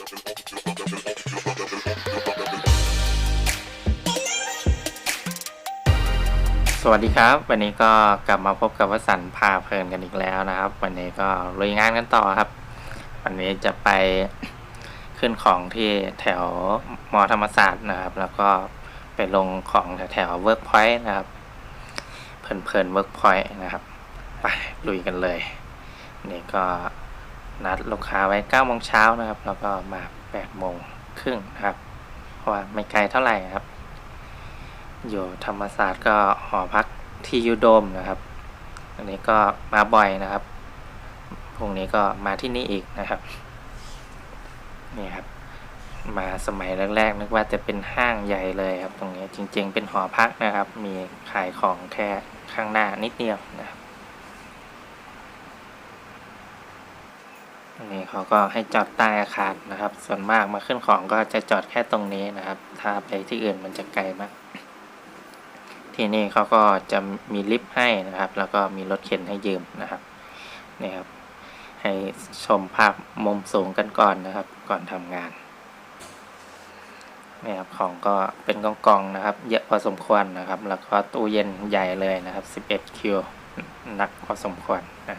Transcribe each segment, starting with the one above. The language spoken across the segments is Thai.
สวัสดีครับ วันนี้ก็กลับมาพบกับวสันต์พาเพลินกันอีกแล้วนะครับ วันนี้ก็ลุยงานกันต่อครับ วันนี้จะไปขึ้นของที่แถวมอธรรมศาสตร์นะครับ แล้วก็ไปลงของแถวแถวเวิร์กพอยต์นะครับ เพลินเพลินเวิร์กพอยต์นะครับ ไปลุยกันเลยนี่ก็ นัดลูกค้าไว้9โมงเช้านะครับ แล้วก็มา8โมงครึ่งนะครับ เพราะว่าไม่ไกลเท่าไหร่ครับ อยู่ธรรมศาสตร์ก็หอพักที่ยูโดมนะครับ อันนี้ก็มาบ่อยนะครับ พรุ่งนี้ก็มาที่นี่อีกนะครับ นี่ครับ มาสมัยแรกๆนึกว่าจะเป็นห้างใหญ่เลยครับ ตรงนี้จริงๆ เป็นหอพักนะครับ มีขายของแค่ข้างหน้านิดเดียวนะครับ นนี้เขาก็ให้จอดใต้อาคารนะครับ ส่วนมากมาขึ้นของก็จะจอดแค่ตรงนี้นะครับ ถ้าไปที่อื่นมันจะไกลมากที่นี่เขาก็จะมีลิฟต์ให้นะครับ แล้วก็มีรถเข็นให้ยืมนะครับนี่ครับ ให้ชมภาพมุมสูงกันก่อนนะครับ ก่อนทำงานนี่ครับของก็เป็นกองๆนะครับ เยอะพอสมควรนะครับ แล้วก็ตู้เย็นใหญ่เลยนะครับ 11คิวหนักพอสมควรนะ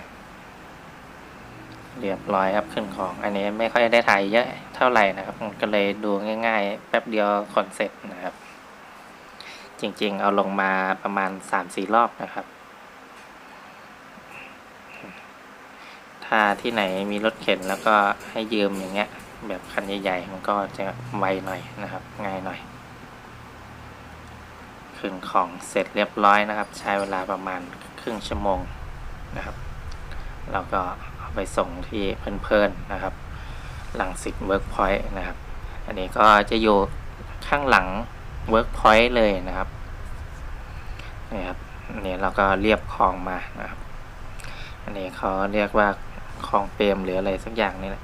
เรียบร้อยครับขึ้นของอันนี้ไม่ค่อยได้ถ่ายเยอะเท่าไหร่นะครับก็เลยดูง่ายๆ แป๊บเดียวคอนเซ็ปต์นะครับ จริงๆ เอาลงมาประมาณสามสี่รอบนะครับ ถ้าที่ไหนมีรถเข็นแล้วก็ให้ยืมอย่างเงี้ย แบบคันใหญ่ๆ มันก็จะไวหน่อยนะครับ ง่ายหน่อย ขึ้นของเสร็จเรียบร้อยนะครับ ใช้เวลาประมาณครึ่งชั่วโมงนะครับ แล้วก็ ไปส่งที่เพลินๆนะครับ หลังสิทธิ์เวิร์กพอยต์นะครับ อันนี้ก็จะอยู่ข้างหลัง Workpoint เลยนะครับนี่ครับอันนี้เราก็เรียบคลองมานะครับ อันนี้เขาเรียกว่าคลองเปรมหรืออะไรสักอย่างนี่แหละ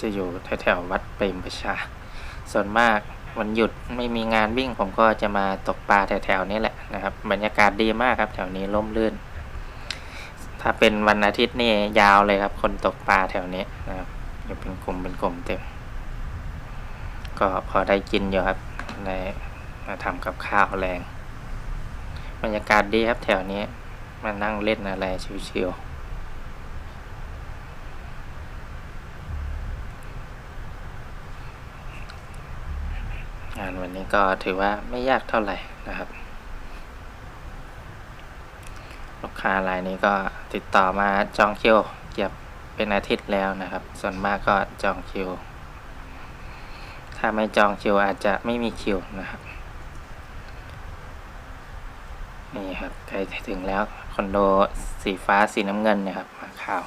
จะอยู่แถวๆวัดเปรมประชา ส่วนมากวันหยุดไม่มีงานวิ่งผมก็จะมาตกปลาแถวๆนี้แหละนะครับ บรรยากาศดีมากครับแถวนี้ร่มรื่น ถ้าเป็นวันอาทิตย์นี่ยาวเลยครับ คนตกปลาแถวนี้นะครับอยู่เป็นกลุ่มเป็นกลุ่มเต็ม ก็พอได้กินอยู่ครับได้มาทำกับข้าวแรงบรรยากาศดีครับแถวนี้มานั่งเล่นอะไรชิวๆงานวันนี้ก็ถือว่าไม่ยากเท่าไหร่นะครับ ลูกค้ารายนี้ก็ติดต่อมาจองคิวเกือบเป็นอาทิตย์แล้วนะครับ ส่วนมากก็จองคิว ถ้าไม่จองคิวอาจจะไม่มีคิวนะครับ นี่ครับใกล้ถึงแล้วคอนโดสีฟ้าสีน้ำเงินนี่ยครับมาข่าว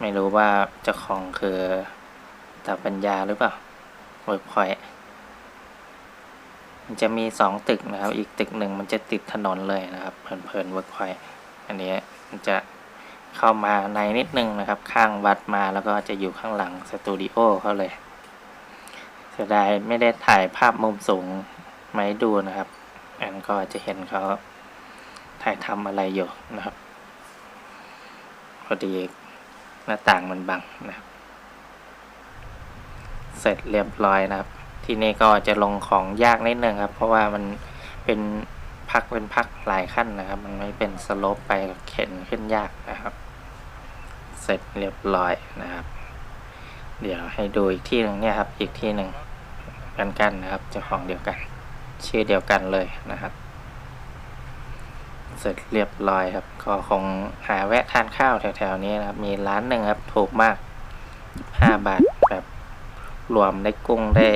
ไม่รู้ว่าเจ้าของคือตาปัญญาหรือเปล่าเวิร์พอย มันจะมีสองตึกนะครับ อีกตึกหนึ่งมันจะติดถนนเลยนะครับ เพลินๆเวิร์กพอยอันนี้มันจะเข้ามาในนิดนึงนะครับ ข้างวัดมาแล้วก็จะอยู่ข้างหลังสตูดิโอเขาเลยเสียดายไม่ได้ถ่ายภาพมุมสูงมาให้ดูนะครับ อันก็จะเห็นเขาถ่ายทำอะไรอยู่นะครับ พอดีหน้าต่างมันบังนะครับ เสร็จเรียบร้อยนะครับ ที่นี่ก็จะลงของยากนิดนึงครับ เพราะว่ามันเป็นพักเป็นพักหลายขั้นนะครับ มันไม่เป็นสโลปไปเข็นขึ้นยากนะครับ เสร็จเรียบร้อยนะครับ เดี๋ยวให้ดูอีกที่หนึ่งเนี่ยครับ อีกที่หนึ่งกันกันนะครับเจ้าของเดียวกัน ชื่อเดียวกันเลยนะครับ เสร็จเรียบร้อยครับ ก็คงหาแวะทานข้าวแถวๆนี้นะครับ มีร้านหนึ่งครับ ถูกมากห้าบาทแบบรวมได้กุ้งได้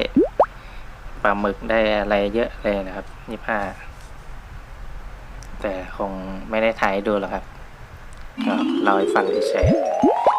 ปลาหมึกได้อะไรเยอะเลยนะครับยี่ห้าแต่คงไม่ได้ถ่ายดูหรอกครับก็เล่าให้ฟังเฉยๆ